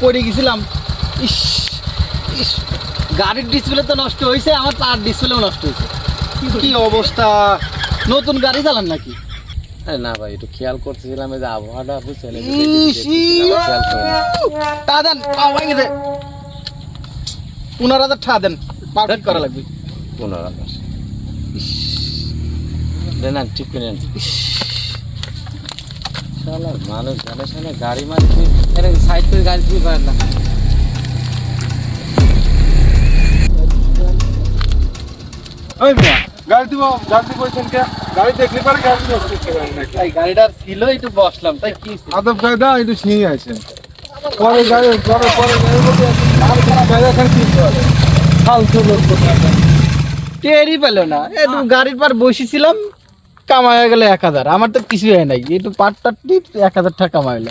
পড়ে গেছিলাম। ইস ইস গাড়ির ডিসপ্লে তো নষ্ট হয়েছে আমার তার ডিসপ্লেও নষ্ট হয়েছে কি অবস্থা? নতুন গাড়ি চালান নাকি? না ভাই একটু খেয়াল করতেছিলাম যে আবহাওয়াটা বুঝছেন এই। টা দেন পনেরো হাজার টা দেন পারফেক্ট করা লাগবে। পনেরো হাজার। দেন ঠিক করে শালা মানুষ জানে গাড়ি সাইড করে গাড়ি দিয়ে পারে না। ওই গাড়ি দিব গাড়ি বলছেন কে? গাড়ি দেখলে পরে গাড়ি পারেন গাড়িটা ছিল একটু বসলাম তাই কি আদব কায়দা একটু আছে পরে গাড়ি পরে পরে গাড়ি বলতে আর কায়দা খান কি করে ফালতু লোক টেরই পেল না। একটু গাড়ির পর বসেছিলাম কামায় গেলে এক হাজার। আমার তো কিছুই হয় নাই। একটু পাট টাট এক হাজার টাকা কামাইলো